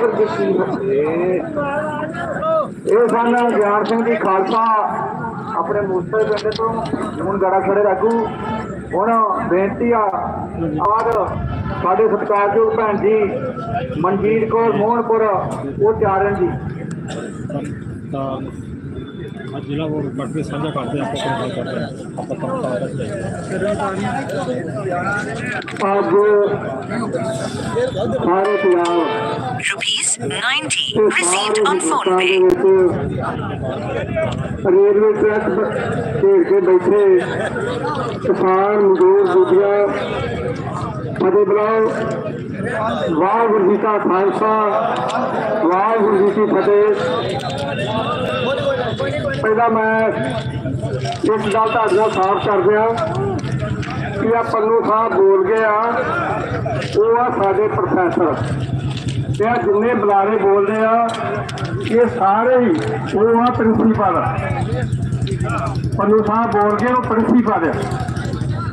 ਵਾਹਿਗੁਰੂ ਜੀ ਕੀ ਫਤਿਹ ਇਹ ਸਨ ਗਿਆਨ ਸਿੰਘ ਜੀ ਖਾਲਸਾ, ਆਪਣੇ ਮੂਸੇ ਪਿੰਡ ਤੋਂ, ਹੁਣ ਗੜਾ ਖੜੇ ਰਾਗੂ ਹੁਣ ਬੇਨਤੀ ਆ ਆਦ ਸਾਡੇ ਸਤਿਕਾਰਯੋਗ ਭੈਣ ਜੀ, ਮਨਜੀਤ ਕੌਰ ਮੋਹਨਪੁਰ, ਉਹ ਤਿਆਰਨ ਜੀ। ਅੱਜ ਜ਼ਿਲ੍ਹਾ ਬੋਰਡ ਪਟਕੇ ਸਾਂਝਾ ਕਰਦੇ ਆਪਾਂ ਗੱਲ ਕਰਦੇ ਆਪਾਂ ਕੰਮ ਕਰ ਰਹੇ ਹਾਂ। ਅੱਜ ਸਾਰੇ ਪੰਜਾਬ Rupees 90 ਤੇ received on phone pay. Railway track ਢੇਰ ਕੇ ਬੈਠੇ ਕਿਸਾਨ ਮਜ਼ਦੂਰ ਦੂਜੀਆਂ ਫਤਿਹ ਬੁਲਾਓ। ਵਾਹਿਗੁਰੂ ਜੀ ਕਾ ਖਾਲਸਾ ਵਾਹਿਗੁਰੂ ਜੀ ਕੀ ਫਤਿਹ। ਪਹਿਲਾਂ ਮੈਂ ਇੱਕ ਗੱਲ ਤੁਹਾਡੇ ਨਾਲ ਸਾਫ਼ ਕਰ ਦਿਆਂ ਕਿ ਆ ਪੰਨੂ ਸਾਹਿਬ ਬੋਲ ਗਏ ਆ, ਉਹ ਆ ਸਾਡੇ ਪ੍ਰੋਫੈਸਰ ਤੇ ਜਿੰਨੇ ਬੁਲਾਰੇ ਬੋਲਦੇ ਆ, ਇਹ ਸਾਰੇ ਹੀ ਉਹ ਆ ਪ੍ਰਿੰਸੀਪਲ ਪੰਨੂ ਸਾਹਿਬ ਬੋਲ ਗਏ, ਉਹ ਪ੍ਰਿੰਸੀਪਲ ਆ।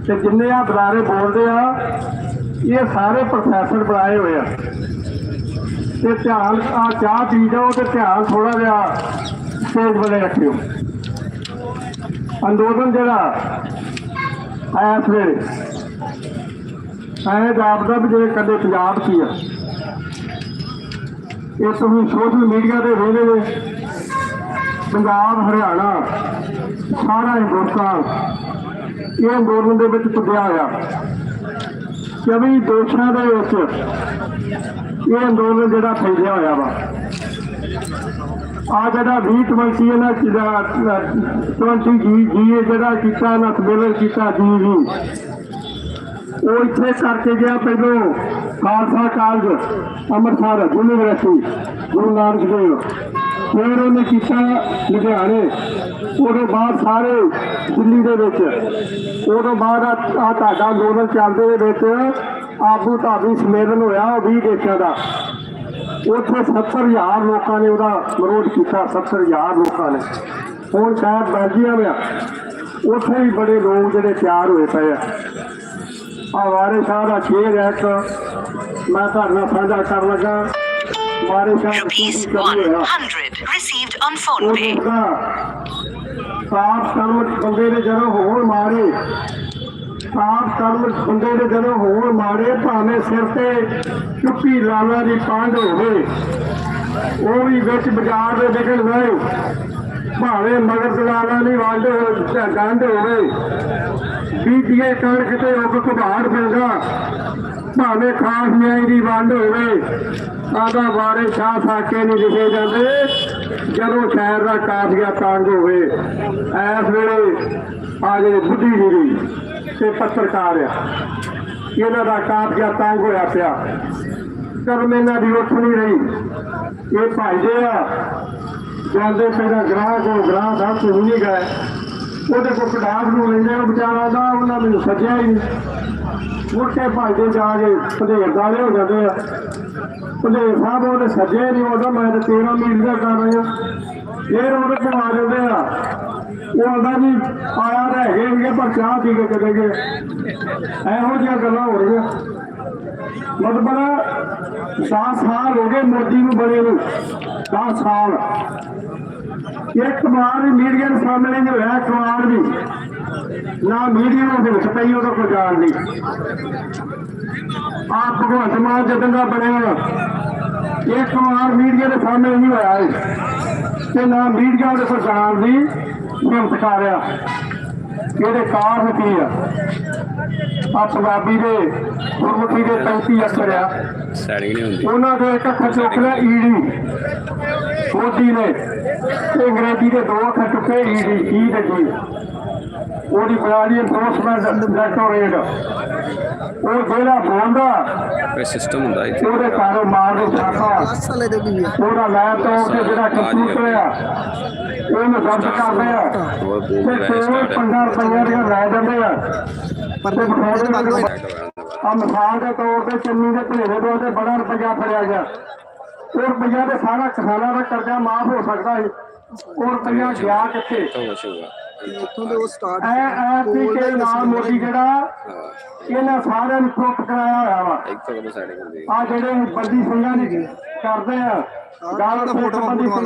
ਤੇ ਜਿੰਨੇ ਆ ਬੁਲਾਰੇ ਬੋਲਦੇ ਆ, ਇਹ ਸਾਰੇ ਪ੍ਰੋਫੈਸਰ ਬਣਾਏ ਹੋਏ ਆ। ਤੇ ਧਿਆਨ ਆ ਚਾਹ ਪੀ ਜਾਓ ਤੇ ਧਿਆਨ ਥੋੜਾ ਜਿਹਾ ਸਟੇਜ ਵੱਲੇ ਰੱਖਿਓ। ਅੰਦੋਲਨ ਜਿਹੜਾ ਐਸ ਵੇਲੇ ਐ ਜਾਪਦਾ ਵੀ ਜਿਹੜੇ ਕਦੇ ਪੰਜਾਬ ਕੀ ਆ। ਇਹ ਤੁਸੀਂ ਸੋਸ਼ਲ ਮੀਡੀਆ ਤੇ ਵੇਖਦੇ ਨੇ। ਪੰਜਾਬ, ਹਰਿਆਣਾ, ਸਾਰਾ ਹਿੰਦੁਸਤਾਨ, ਇਹ ਅੰਦੋਲਨ ਦੇ ਵਿੱਚ ਤੁਰਿਆ ਹੋਇਆ। ਚੌਵੀ ਦੇਸ਼ਾਂ ਦੇ ਵਿੱਚ ਇਹ ਅੰਦੋਲਨ ਜਿਹੜਾ ਫੈਲਿਆ ਹੋਇਆ ਵਾ। ਆ ਜਿਹੜਾ 20 ਇਹਨਾਂ ਜਿਹੜਾ 20 ਜੀ ਜੀ ਜਿਹੜਾ ਕੀਤਾ, ਨਾ ਸੰਮੇਲਨ ਕੀਤਾ ਜੀ ਜੀ ਉਹ ਇੱਥੇ ਕਰਕੇ ਗਿਆ ਪਹਿਲੋਂ ਖਾਲਸਾ ਕਾਲਜ, ਅੰਮ੍ਰਿਤਸਰ, ਯੂਨੀਵਰਸਿਟੀ, ਗੁਰੂ ਨਾਨਕ ਦੇਵ। ਫਿਰ ਉਹਨੇ ਕੀਤਾ ਲੁਧਿਆਣੇ। ਉਹਦੇ ਬਾਅਦ ਸਾਰੇ ਦਿੱਲੀ ਦੇ ਵਿੱਚ। ਉਹਦੇ ਬਾਅਦ ਆ ਤੁਹਾਡਾ ਅੰਦੋਲਨ ਚੱਲਦੇ ਦੇ ਵਿੱਚ ਆਬੂ ਧਾਬੀ ਸੰਮੇਲਨ ਹੋਇਆ, ਉਹ 20 ਦੇਸ਼ਾਂ ਦਾ। ਉੱਥੇ 70000 ਲੋਕਾਂ ਨੇ ਉਹਦਾ ਵਿਰੋਧ ਕੀਤਾ 70000 ਲੋਕਾਂ ਨੇ। ਹੁਣ ਸ਼ਾਇਦ ਬੈਲਜੀਅਮ ਆ ਉੱਥੇ ਵੀ ਬੜੇ ਲੋਕ ਜਿਹੜੇ ਤਿਆਰ ਹੋਏ ਪਏ ਆ। ਆ ਵਾਰਿਸ ਸ਼ਾਹ ਦਾ ਸ਼ੇਰ ਹੈ ਇੱਕ। ਮੈਂ ਤੁਹਾਡੇ ਨਾਲ ਸਾਂਝਾ ਕਰਨ ਲੱਗਾ। ਵਾਰਿਸ ਸ਼ਾਹ Rupees ਕੀ ਹੋਇਆ। 100 received on phone pay. ਸਾਫ਼ ਕਰਮ ਬੰਦੇ ਦੇ ਜਦੋਂ ਹੋਣ ਮਾਰੇ ਸਾਫ਼ ਕਰਮ ਬੰਦੇ ਦੇ ਜਦੋਂ ਹੋਣ ਮਾਰੇ ਭਾਵੇਂ ਸਿਰ ਤੇ ਚੁੱਪੀ ਲਾਲਾ ਦੀ ਪੰਡ ਹੋਵੇ, ਉਹ ਵੀ ਵਿੱਚ ਬਾਜ਼ਾਰ ਦੇ ਵਿਕਣ ਗਏ ਭਾਵੇਂ ਮਗਰ ਲਾਲਾ ਦੀ ਵੰਡ ਗੰਢ ਹੋਵੇ ਬੀਜੀਏ ਕਣਕ ਤੇ ਉੱਗ ਘਬਾੜ ਪੈਂਦਾ, ਭਾਵੇਂ ਖਾਸ ਨਿਆਈ ਦੀ ਵੰਡ ਹੋਵੇ, ਆਦਾ ਬਾਰੇ ਸ਼ਾਹ ਸਾਕੇ ਨਹੀਂ ਲਿਖੇ ਜਾਂਦੇ, ਜਦੋਂ ਸ਼ਹਿਰ ਦਾ ਕਾਫੀਆ ਤੰਗ ਹੋਵੇ ਐਸ ਵੇਲੇ ਆ ਜਿਹੜੇ ਜੀ ਤੇ ਪੱਤਰਕਾਰ ਆ। ਇਹਨਾਂ ਦਾ ਕਾਫੀਆ ਤੰਗ ਹੋਇਆ ਪਿਆ। ਕਰਮ ਇਹਨਾਂ ਦੀ ਉੱਠ ਨਹੀਂ ਰਹੀ। ਇਹ ਭਾਈਦੇ ਆ, ਜਾਂਦੇ ਪਹਿਲਾਂ ਗ੍ਰਾਹ ਕੋ ਗ੍ਰਾਹ ਦਾ ਕੋਈ ਗਏ। ਉਹਦੇ ਕੋਲ ਕਟਾਬ ਨੂੰ ਲੈਂਦੇ ਉਹ ਵਿਚਾਰਾ ਦਾ, ਉਹਨਾਂ ਮੈਨੂੰ ਸੱਜਿਆ ਹੀ ਨਹੀਂ। ਭਾਈਦੇ ਜਾ ਕੇ ਭਦੇਰ ਦਾਲੇ ਹੋ ਜਾਂਦੇ ਆ। ਭਦੇਰ ਸਾਹਿਬ ਉਹਨੇ ਸੱਜਿਆ ਹੀ ਨਹੀਂ, ਉਹਦਾ ਮੈਂ ਤਾਂ 13 ਮੀਲ ਦਾ ਕਰ ਰਿਹਾ। ਫੇਰ ਉਹਦੇ ਕੋਲ ਆ ਜਾਂਦੇ ਆ। ਉਹ ਆਂਦਾ ਜੀ ਆਇਆ ਤਾਂ ਹੈਗੇ ਸੀਗੇ ਪਰ ਚਾਹ ਪੀ ਕੇ ਚਲੇ ਗਏ। ਇਹੋ ਜਿਹੀਆਂ ਗੱਲਾਂ ਹੋ ਰਹੀਆਂ। ਮਤਲਬ 10 ਸਾਲ ਹੋ ਗਏ ਮੋਦੀ ਨੂੰ ਬਣੇ ਨੂੰ। 10 ਸਾਲ। ਇੱਕ ਵਾਰ ਵੀ ਮੀਡੀਆ ਦੇ ਸਾਹਮਣੇ ਨਹੀਂ ਹੋਇਆ, ਇੱਕ ਵੀ। ਨਾ ਮੀਡੀਆ ਨੂੰ ਵਿੱਚ ਪਈ, ਉਹਦਾ ਕੋਈ ਜਾਣ ਨਹੀਂ। ਆਪ ਭਗਵੰਤ ਮਾਨ ਜਦੋਂ ਦਾ ਬਣਿਆ ਇੱਕ ਵਾਰ ਮੀਡੀਆ ਦੇ ਸਾਹਮਣੇ ਨਹੀਂ ਹੋਇਆ ਤੇ ਨਾ ਮੀਡੀਆ ਦੇ ਸਰਕਾਰ ਦੀ ਹਿੰਮਤ ਕਰਿਆ ਇਹਦੇ ਕਾਰਨ ਕੀ ਆ? ਆ ਪੰਜਾਬੀ ਦੇ ਗੁਰਮੁਖੀ ਦੇ 35 ਅੱਖਰ ਆ। ਸੈਟਿੰਗ ਨਹੀਂ ਹੁੰਦੀ। ਉਹਨਾਂ ਦੇ ਇੱਕ ਅੱਖਰ ਚੁੱਕ ਲਿਆ ਈਡੀ ਮੋਦੀ ਨੇ ਤੇ ਅੰਗਰੇਜ਼ੀ ਦੇ ਦੋ ਅੱਖਰ ਚੁੱਕੇ ਈਡੀ ਈ ਤੇ ਜੀ। ਉਹਦੀ ਬੁਲਾੜੀ ਐਨਫੋਰਸਮੈਂਟ ਡਾਇਰੈਕਟੋਰੇਟ ਉਹ ਜਿਹੜਾ ਬੋਲਦਾ ਕੋਈ ਸਿਸਟਮ ਹੁੰਦਾ ਇੱਥੇ। ਉਹਦੇ ਕਾਰੋਬਾਰ ਨੂੰ ਦੇ ਵੀ ਉਹਦਾ ਲੈਪਟਾਪ ਤੇ ਜਿਹੜਾ ਕੰਪਿਊਟਰ ਆ ਉਹਨੂੰ ਦਰਜ ਕਰਦੇ ਆ। ਤੇ ਬੋਲ ਰਿਹਾ ਕੋਲ ਸਟਾਰਟ 15 ਰੁਪਈਆ ਦੀਆਂ ਲੈ ਜਾਂਦੇ ਆ। ਪਰ ਤੇ ਹੋਏ ਆ ਮਿਸਾਲ ਦੇ ਤੌਰ ਤੇ ਚੰਨੀ ਦੇ ਭੇਰੇ ਤੋਂ ਤੇ ਬੜਾ ਰੁਪਈਆ ਫੜਿਆ ਗਿਆ। ਉਹ ਰੁਪਈਆ ਤੇ ਸਾਰਾ ਕਿਸਾਨਾਂ ਦਾ ਕਰਜ਼ਾ ਮਾਫ ਹੋ ਸਕਦਾ ਸੀ। ਉਹ ਰੁਪਈਆ ਗਿਆ ਕਿੱਥੇ? ਤਾਂ ਇੱਥੋਂ ਦੇ ਉਹ ਸਟਾਰਟ ਤਰੀਕੇ ਨਾਲ ਮੋਦੀ ਜਿਹੜਾ ਇਹਨਾਂ ਸਾਰਿਆਂ ਨੂੰ ਚੁੱਪ ਕਰਾਇਆ ਹੋਇਆ ਵਾ। ਆ ਜਿਹੜੇ ਬੰਦੀ ਸਿੰਘਾਂ ਨੇ ਕਰਦੇ ਆ। ਗੱਲ ਫੋਟੋ ਫੋਟੋ